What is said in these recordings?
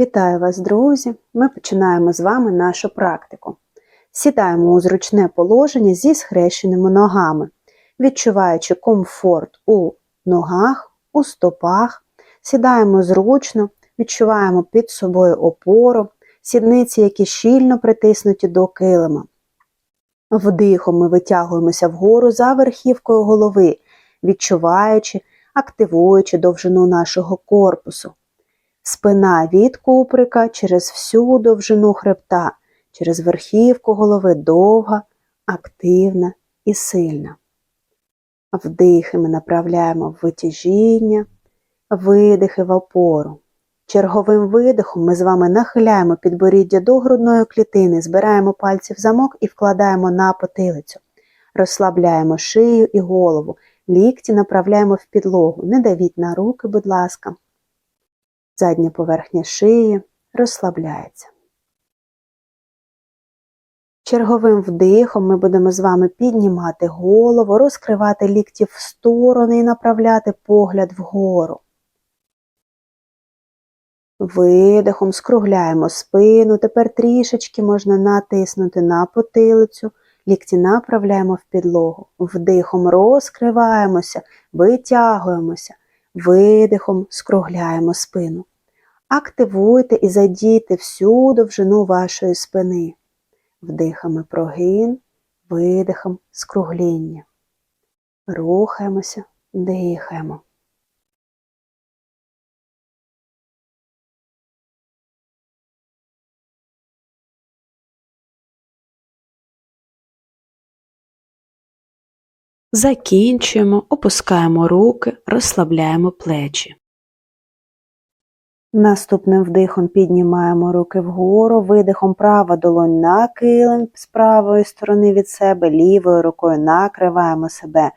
Вітаю вас, друзі! Ми починаємо з вами нашу практику. Сідаємо у зручне положення зі схрещеними ногами, відчуваючи комфорт у ногах, у стопах, сідаємо зручно, відчуваємо під собою опору, сідниці, які щільно притиснуті до килима. Вдихом ми витягуємося вгору за верхівкою голови, відчуваючи, активуючи довжину нашого корпусу. Спина від куприка через всю довжину хребта, через верхівку голови довга, активна і сильна. Вдихи ми направляємо в витяжіння, видихи в опору. Черговим видихом ми з вами нахиляємо підборіддя до грудної клітини, збираємо пальці в замок і вкладаємо на потилицю. Розслабляємо шию і голову, лікті направляємо в підлогу. Не давіть на руки, будь ласка. Задня поверхня шиї розслабляється. Черговим вдихом ми будемо з вами піднімати голову, розкривати лікті в сторони і направляти погляд вгору. Видихом скругляємо спину, тепер трішечки можна натиснути на потилицю, лікті направляємо в підлогу. Вдихом розкриваємося, витягуємося, видихом скругляємо спину. Активуйте і задійте всю довжину вашої спини. Вдихами прогин, видихом скругління. Рухаємося, дихаємо. Закінчуємо, опускаємо руки, розслабляємо плечі. Наступним вдихом піднімаємо руки вгору, видихом права долонь на килим з правої сторони від себе, лівою рукою накриваємо себе.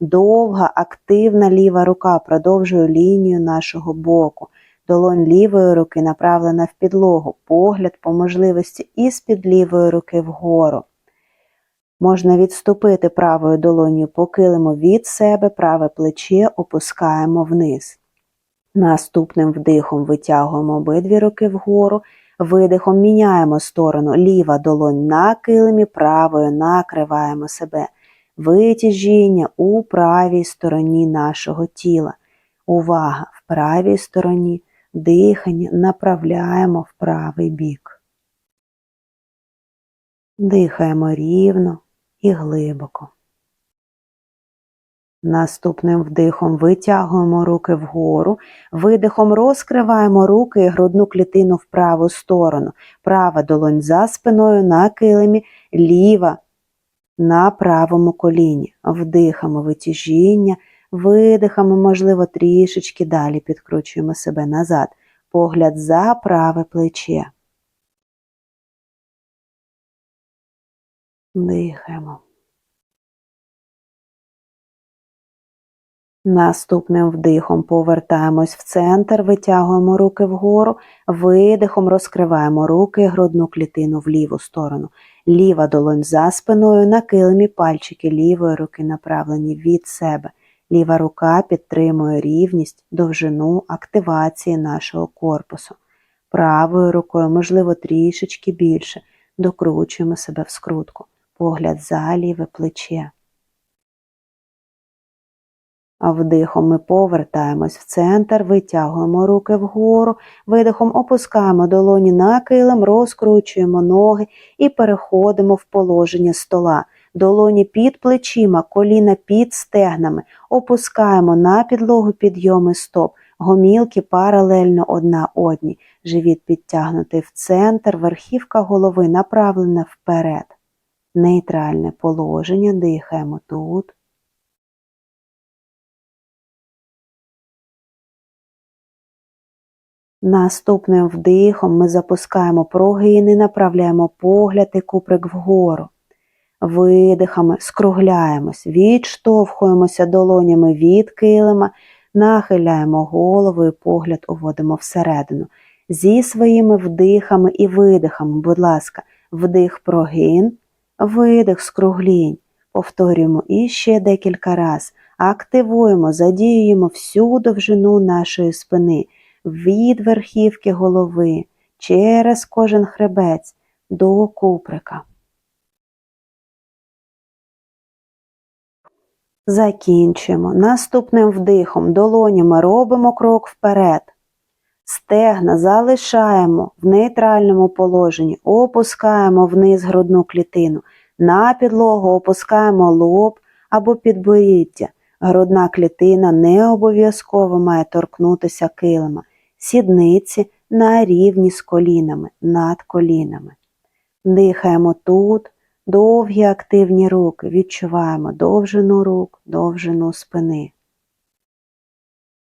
Довга, активна ліва рука продовжує лінію нашого боку. Долонь лівої руки направлена в підлогу, погляд по можливості із-під лівої руки вгору. Можна відступити правою долонью по килиму від себе, праве плече опускаємо вниз. Наступним вдихом витягуємо обидві руки вгору, видихом міняємо сторону ліва долонь на килимі, правою накриваємо себе. Витяжіння у правій стороні нашого тіла. Увага! В правій стороні дихання направляємо в правий бік. Дихаємо рівно і глибоко. Наступним вдихом витягуємо руки вгору, видихом розкриваємо руки і грудну клітину в праву сторону. Права долонь за спиною на килимі, ліва на правому коліні. Вдихаємо витяжіння, видихами, можливо, трішечки далі підкручуємо себе назад. Погляд за праве плече. Дихаємо. Наступним вдихом повертаємось в центр, витягуємо руки вгору, видихом розкриваємо руки, грудну клітину в ліву сторону. Ліва долонь за спиною, на килимі пальчики лівої руки направлені від себе. Ліва рука підтримує рівність, довжину активації нашого корпусу. Правою рукою, можливо, трішечки більше, докручуємо себе в скрутку. Погляд за ліве плече. Вдихом ми повертаємось в центр, витягуємо руки вгору, видихом опускаємо долоні на килим, розкручуємо ноги і переходимо в положення стола. Долоні під плечима, коліна під стегнами, опускаємо на підлогу підйоми стоп, гомілки паралельно одна одній. Живіт підтягнутий в центр, верхівка голови направлена вперед. Нейтральне положення, дихаємо тут. Наступним вдихом ми запускаємо прогини, направляємо погляд і куприк вгору. Видихами скругляємось, відштовхуємося долонями від килима, нахиляємо голову і погляд уводимо всередину. Зі своїми вдихами і видихами, будь ласка, вдих прогин, видих скруглінь. Повторюємо іще декілька разів. Активуємо, задіюємо всю довжину нашої спини. Від верхівки голови через кожен хребець до куприка. Закінчуємо. Наступним вдихом долонями робимо крок вперед. Стегна залишаємо в нейтральному положенні, опускаємо вниз грудну клітину. На підлогу опускаємо лоб або підборіддя. Грудна клітина не обов'язково має торкнутися килима. Сідниці на рівні з колінами, над колінами. Дихаємо тут, довгі активні руки, відчуваємо довжину рук, довжину спини.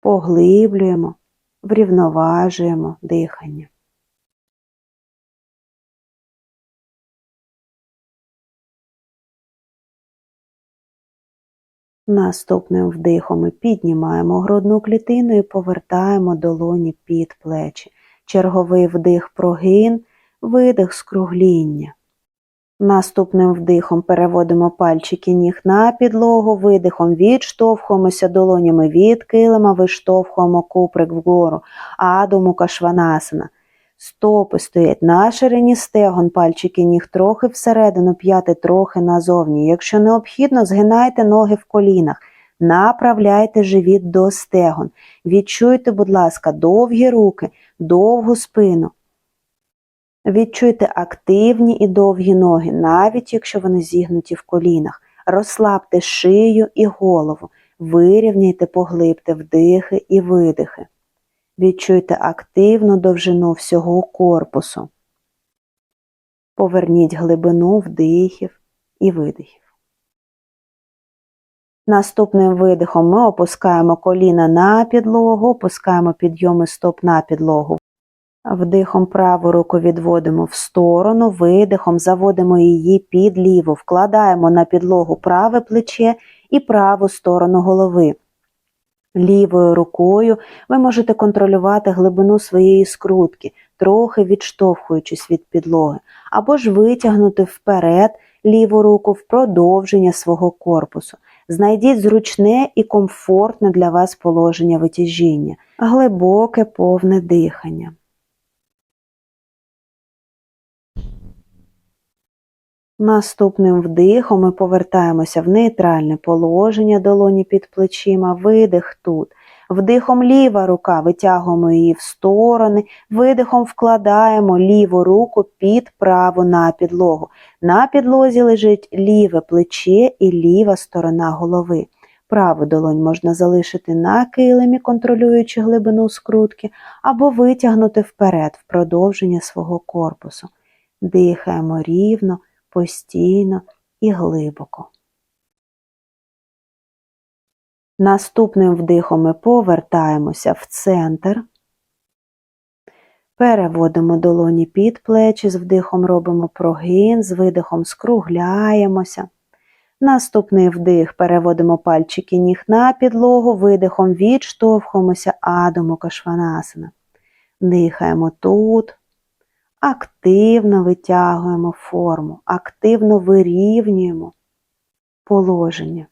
Поглиблюємо, врівноважуємо дихання. Наступним вдихом ми піднімаємо грудну клітину і повертаємо долоні під плечі. Черговий вдих прогин, видих скругління. Наступним вдихом переводимо пальчики ніг на підлогу, видихом відштовхуємося долонями від килима, виштовхуємо куприк вгору, адому кашванасана. Стопи стоять на ширині стегон, пальчики ніг трохи всередину, п'яти трохи назовні. Якщо необхідно, згинайте ноги в колінах, направляйте живіт до стегон. Відчуйте, будь ласка, довгі руки, довгу спину. Відчуйте активні і довгі ноги, навіть якщо вони зігнуті в колінах. Розслабте шию і голову, вирівняйте, поглибте вдихи і видихи. Відчуйте активну довжину всього корпусу. Поверніть глибину вдихів і видихів. Наступним видихом ми опускаємо коліна на підлогу, опускаємо підйоми стоп на підлогу. Вдихом праву руку відводимо в сторону, видихом заводимо її під ліву, вкладаємо на підлогу праве плече і праву сторону голови. Лівою рукою ви можете контролювати глибину своєї скрутки, трохи відштовхуючись від підлоги, або ж витягнути вперед ліву руку в продовження свого корпусу. Знайдіть зручне і комфортне для вас положення витяжіння, глибоке повне дихання. Наступним вдихом ми повертаємося в нейтральне положення долоні під плечима, видих тут. Вдихом ліва рука витягуємо її в сторони, видихом вкладаємо ліву руку під праву на підлогу. На підлозі лежить ліве плече і ліва сторона голови. Праву долонь можна залишити на килимі, контролюючи глибину скрутки, або витягнути вперед в продовження свого корпусу. Дихаємо рівно постійно і глибоко. Наступним вдихом ми повертаємося в центр, переводимо долоні під плечі, з вдихом робимо прогин, з видихом скругляємося. Наступний вдих переводимо пальчики ніг на підлогу, видихом відштовхуємося адому кашванасана. Дихаємо тут, активно витягуємо форму, активно вирівнюємо положення,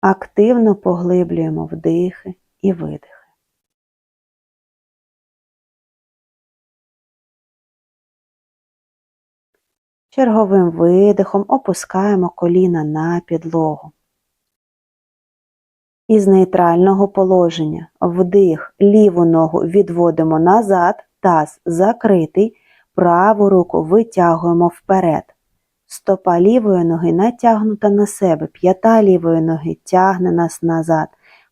активно поглиблюємо вдихи і видихи. Черговим видихом опускаємо коліна на підлогу. Із нейтрального положення вдих ліву ногу відводимо назад, таз закритий, праву руку витягуємо вперед. Стопа лівої ноги натягнута на себе, п'ята лівої ноги тягне нас назад,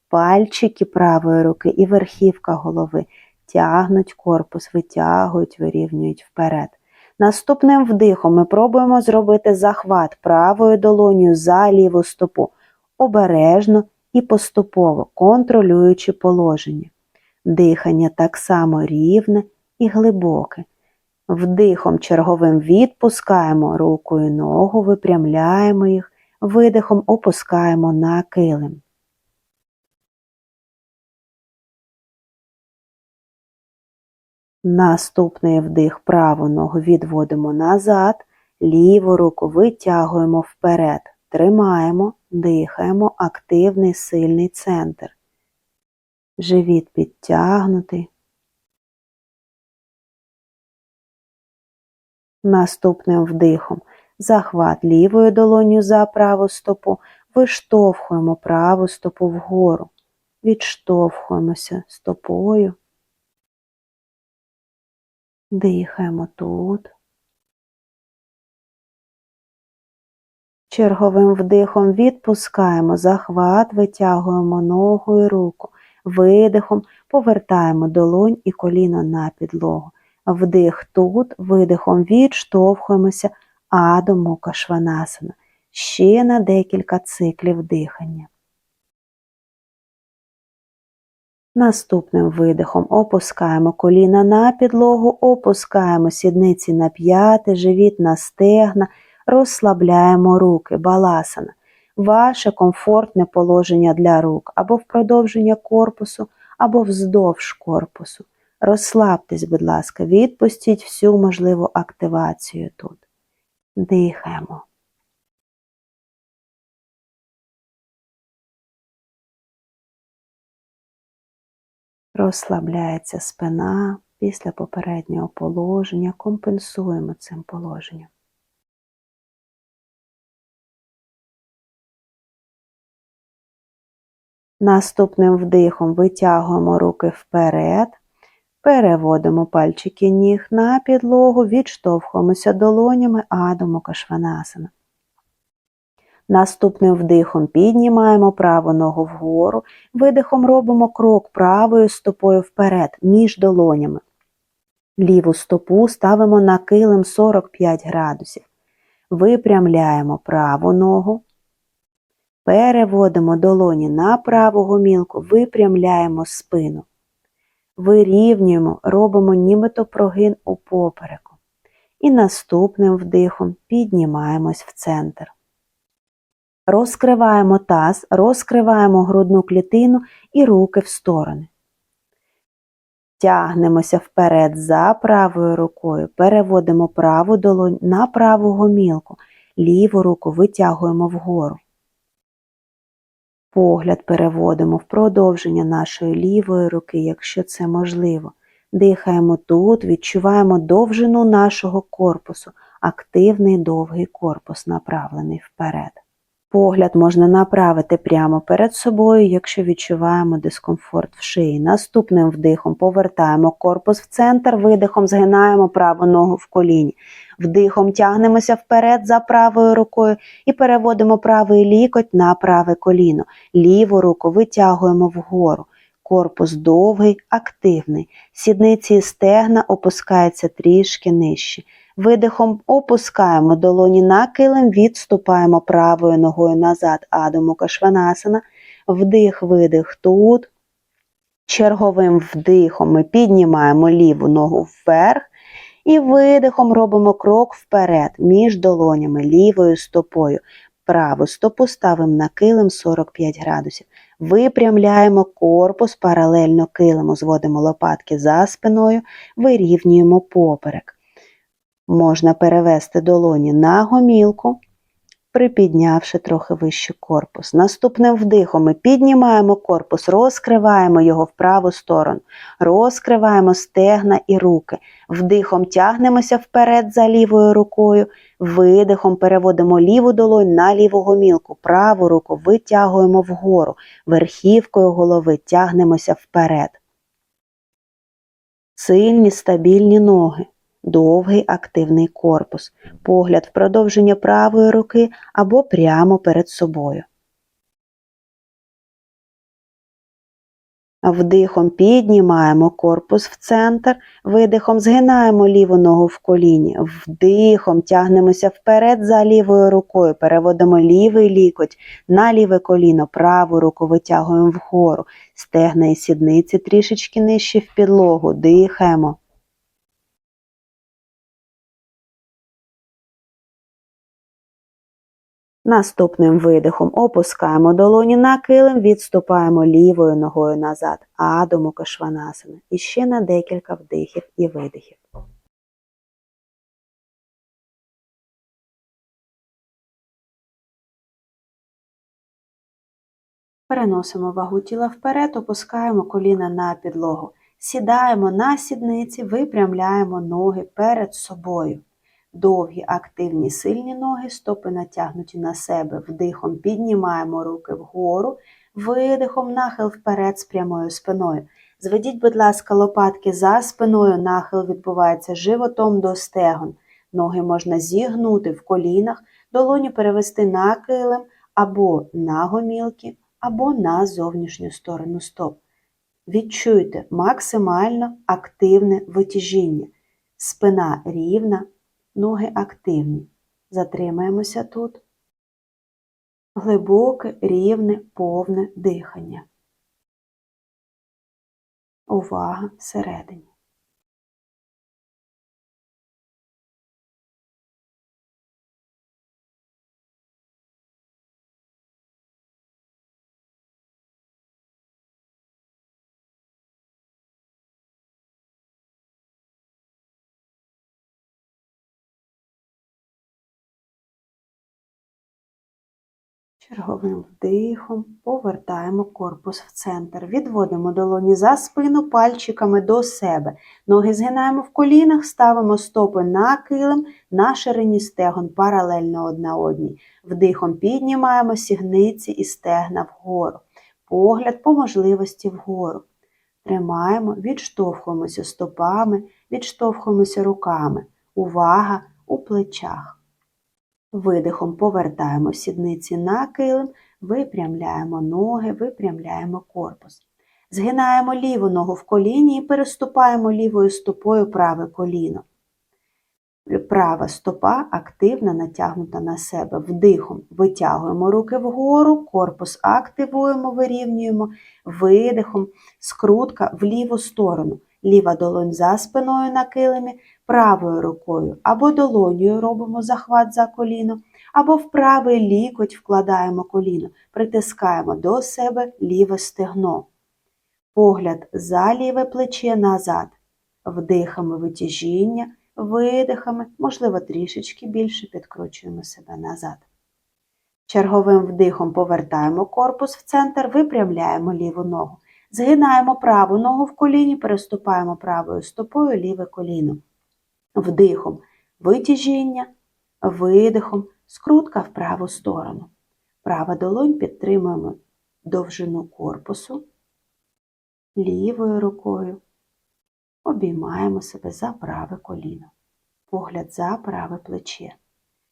пальчики правої руки і верхівка голови тягнуть корпус, витягують, вирівнюють вперед. Наступним вдихом ми пробуємо зробити захват правою долонію за ліву стопу, обережно і поступово контролюючи положення. Дихання так само рівне і глибоке. Вдихом черговим відпускаємо руку і ногу, випрямляємо їх, видихом опускаємо на килим. Наступний вдих праву ногу відводимо назад, ліву руку витягуємо вперед, тримаємо, дихаємо активний сильний центр. живіт підтягнутий. Наступним вдихом захват лівою долонью за праву стопу, виштовхуємо праву стопу вгору, відштовхуємося стопою, дихаємо тут. Черговим вдихом відпускаємо захват, витягуємо ногу і руку. Видихом повертаємо долонь і коліно на підлогу. Вдих тут, видихом відштовхуємося Адо Мука Шванасана. Ще на декілька циклів дихання. Наступним видихом опускаємо коліна на підлогу, опускаємо сідниці на п'яти, живіт на стегна, розслабляємо руки, баласана. Ваше комфортне положення для рук або в продовження корпусу, або вздовж корпусу. Розслабтесь, будь ласка, відпустіть всю можливу активацію тут. Дихаємо. Розслабляється спина після попереднього положення, компенсуємо цим положенням. Наступним вдихом витягуємо руки вперед, переводимо пальчики ніг на підлогу, відштовхуємося долонями Адому Кашванасана. Наступним вдихом піднімаємо праву ногу вгору, видихом робимо крок правою стопою вперед, між долонями. Ліву стопу ставимо на килим 45 градусів. Випрямляємо праву ногу, переводимо долоні на праву гомілку, випрямляємо спину. Вирівнюємо, робимо нібито прогин у попереку. І наступним вдихом піднімаємось в центр. Розкриваємо таз, розкриваємо грудну клітину і руки в сторони. Тягнемося вперед за правою рукою, переводимо праву долонь на праву гомілку, ліву руку витягуємо вгору. Погляд переводимо в продовження нашої лівої руки, якщо це можливо. Дихаємо тут, відчуваємо довжину нашого корпусу, активний довгий корпус, направлений вперед. Погляд можна направити прямо перед собою, якщо відчуваємо дискомфорт в шиї. Наступним вдихом повертаємо корпус в центр, видихом згинаємо праву ногу в коліні. Вдихом тягнемося вперед за правою рукою і переводимо правий лікоть на праве коліно. Ліву руку витягуємо вгору. Корпус довгий, активний. Сідниці і стегна опускаються трішки нижче. Видихом опускаємо долоні на килим, відступаємо правою ногою назад, Адому Кашванасана. Вдих, видих тут. Черговим вдихом ми піднімаємо ліву ногу вверх. І видихом робимо крок вперед між долонями лівою стопою. Праву стопу ставимо на килим 45 градусів. Випрямляємо корпус паралельно килиму, зводимо лопатки за спиною, вирівнюємо поперек. Можна перевести долоні на гомілку, припіднявши трохи вище корпус. Наступним вдихом ми піднімаємо корпус, розкриваємо його в праву сторону, розкриваємо стегна і руки. Вдихом тягнемося вперед за лівою рукою, видихом переводимо ліву долонь на ліву гомілку, праву руку витягуємо вгору, верхівкою голови тягнемося вперед. Сильні стабільні ноги довгий активний корпус, погляд в продовження правої руки або прямо перед собою. Вдихом піднімаємо корпус в центр, видихом згинаємо ліву ногу в коліні, вдихом тягнемося вперед за лівою рукою, переводимо лівий лікоть на ліве коліно, праву руку витягуємо вгору, стегна і сідниці трішечки нижче в підлогу, дихаємо. Наступним видихом опускаємо долоні на килим, відступаємо лівою ногою назад, Адо Мука Шванасана. І ще на декілька вдихів і видихів. Переносимо вагу тіла вперед, опускаємо коліна на підлогу. Сідаємо на сідниці, випрямляємо ноги перед собою. Довгі, активні, сильні ноги, стопи натягнуті на себе. Вдихом піднімаємо руки вгору, видихом нахил вперед з прямою спиною. Зведіть, будь ласка, лопатки за спиною, нахил відбувається животом до стегон. Ноги можна зігнути в колінах, долоні перевести на килим або на гомілки, або на зовнішню сторону стоп. Відчуйте максимально активне витяжіння. Спина рівна, ноги активні. Затримаємося тут. Глибоке, рівне, повне дихання. Увага всередині. Черговим вдихом повертаємо корпус в центр. Відводимо долоні за спину пальчиками до себе. Ноги згинаємо в колінах, ставимо стопи на килим на ширині стегон паралельно одна одній. Вдихом піднімаємо сігниці і стегна вгору. Погляд по можливості вгору. Тримаємо, відштовхуємося стопами, відштовхуємося руками. Увага у плечах. Видихом повертаємо сідниці на килим, випрямляємо ноги, випрямляємо корпус. Згинаємо ліву ногу в коліні і переступаємо лівою стопою праве коліно. Права стопа активно натягнута на себе. Вдихом витягуємо руки вгору, корпус активуємо, вирівнюємо, видихом, скрутка в ліву сторону. Ліва долонь за спиною на килимі, правою рукою або долонею робимо захват за коліно, або в правий лікоть вкладаємо коліно, притискаємо до себе ліве стегно. Погляд за ліве плече назад. Вдихами витяжіння, видихами, можливо, трішечки більше підкручуємо себе назад. Черговим вдихом повертаємо корпус в центр, випрямляємо ліву ногу. Згинаємо праву ногу в коліні, переступаємо правою стопою ліве коліно. Вдихом витяжіння, видихом, скрутка в праву сторону. Права долонь підтримуємо довжину корпусу, лівою рукою обіймаємо себе за праве коліно, погляд за праве плече,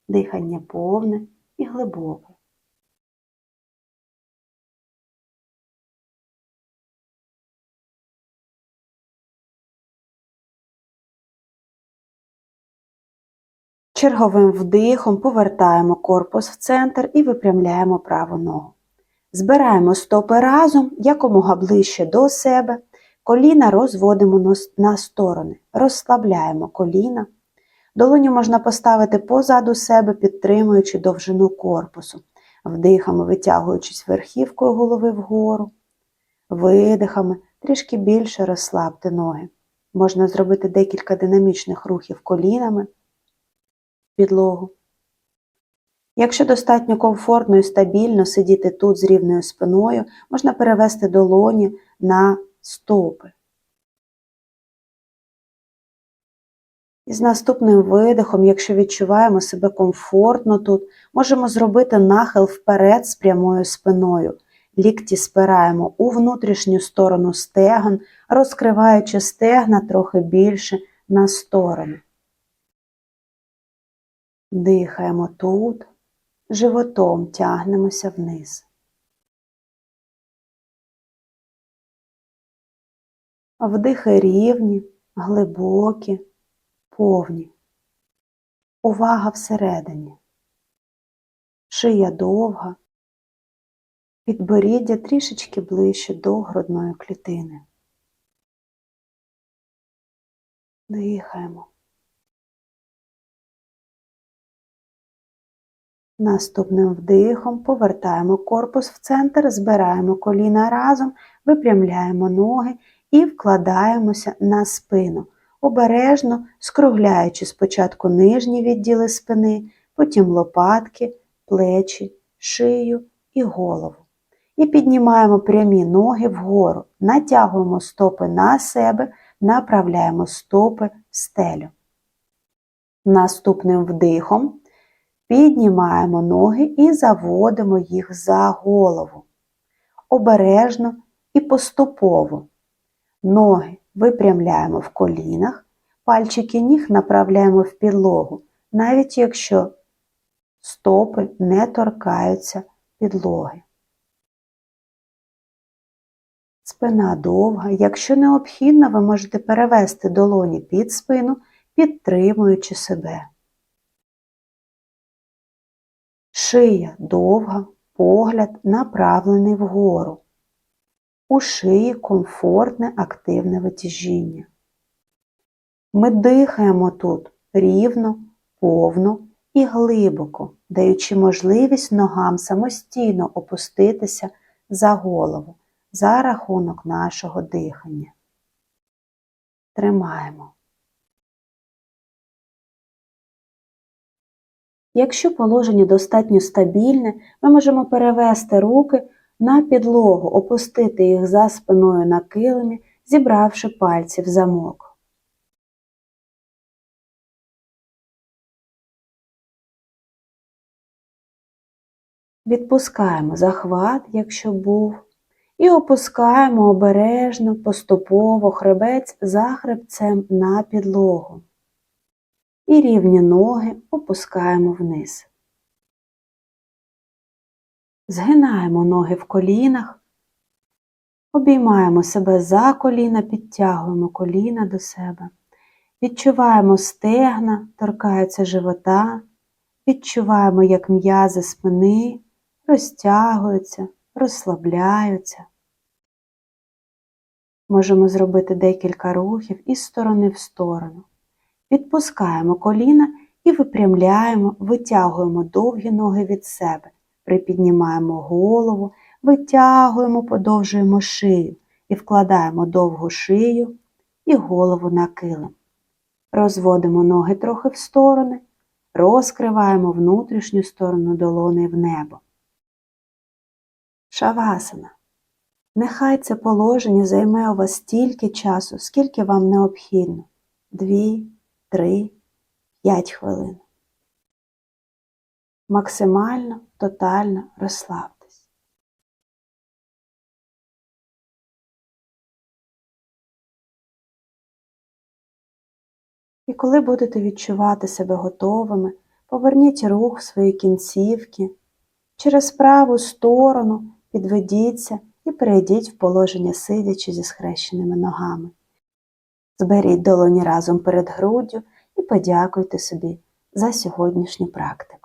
дихання повне і глибоке. Черговим вдихом повертаємо корпус в центр і випрямляємо праву ногу. Збираємо стопи разом якомога ближче до себе. Коліна розводимо на сторони, розслабляємо коліна. Долоню можна поставити позаду себе, підтримуючи довжину корпусу, вдихами витягуючись верхівкою голови вгору, видихами трішки більше розслабте ноги. Можна зробити декілька динамічних рухів колінами підлогу. Якщо достатньо комфортно і стабільно сидіти тут з рівною спиною, можна перевести долоні на стопи. І з наступним видихом, якщо відчуваємо себе комфортно тут, можемо зробити нахил вперед з прямою спиною. Лікті спираємо у внутрішню сторону стегон, розкриваючи стегна трохи більше на сторону. Дихаємо тут, животом тягнемося вниз. Вдихи рівні, глибокі, повні. Увага всередині. Шия довга, підборіддя трішечки ближче до грудної клітини. Дихаємо. Наступним вдихом повертаємо корпус в центр, збираємо коліна разом, випрямляємо ноги і вкладаємося на спину, обережно скругляючи спочатку нижні відділи спини, потім лопатки, плечі, шию і голову. І піднімаємо прямі ноги вгору, натягуємо стопи на себе, направляємо стопи в стелю. Наступним вдихом піднімаємо ноги і заводимо їх за голову. Обережно і поступово. Ноги випрямляємо в колінах, пальчики ніг направляємо в підлогу, навіть якщо стопи не торкаються підлоги. Спина довга. Якщо необхідно, ви можете перевести долоні під спину, підтримуючи себе. Шия довга, погляд направлений вгору. У шиї комфортне активне витяжіння. Ми дихаємо тут рівно, повно і глибоко, даючи можливість ногам самостійно опуститися за голову за рахунок нашого дихання. Тримаємо. Якщо положення достатньо стабільне, ми можемо перевести руки на підлогу, опустити їх за спиною на килимі, зібравши пальці в замок. Відпускаємо захват, якщо був, і опускаємо обережно, поступово хребець за хребцем на підлогу. І рівні ноги опускаємо вниз. Згинаємо ноги в колінах, обіймаємо себе за коліна, підтягуємо коліна до себе, відчуваємо стегна, торкаються живота, відчуваємо, як м'язи спини розтягуються, розслабляються. Можемо зробити декілька рухів із сторони в сторону. Відпускаємо коліна і випрямляємо, витягуємо довгі ноги від себе, припіднімаємо голову, витягуємо, подовжуємо шию і вкладаємо довгу шию і голову на килим. Розводимо ноги трохи в сторони, розкриваємо внутрішню сторону долони в небо. Шавасана. Нехай це положення займе у вас стільки часу, скільки вам необхідно. Дві, три, п'ять хвилин. Максимально, тотально розслабтесь. І коли будете відчувати себе готовими, поверніть рух в свої кінцівки, через праву сторону підведіться і перейдіть в положення сидячи зі схрещеними ногами. Зберіть долоні разом перед груддю і подякуйте собі за сьогоднішню практику.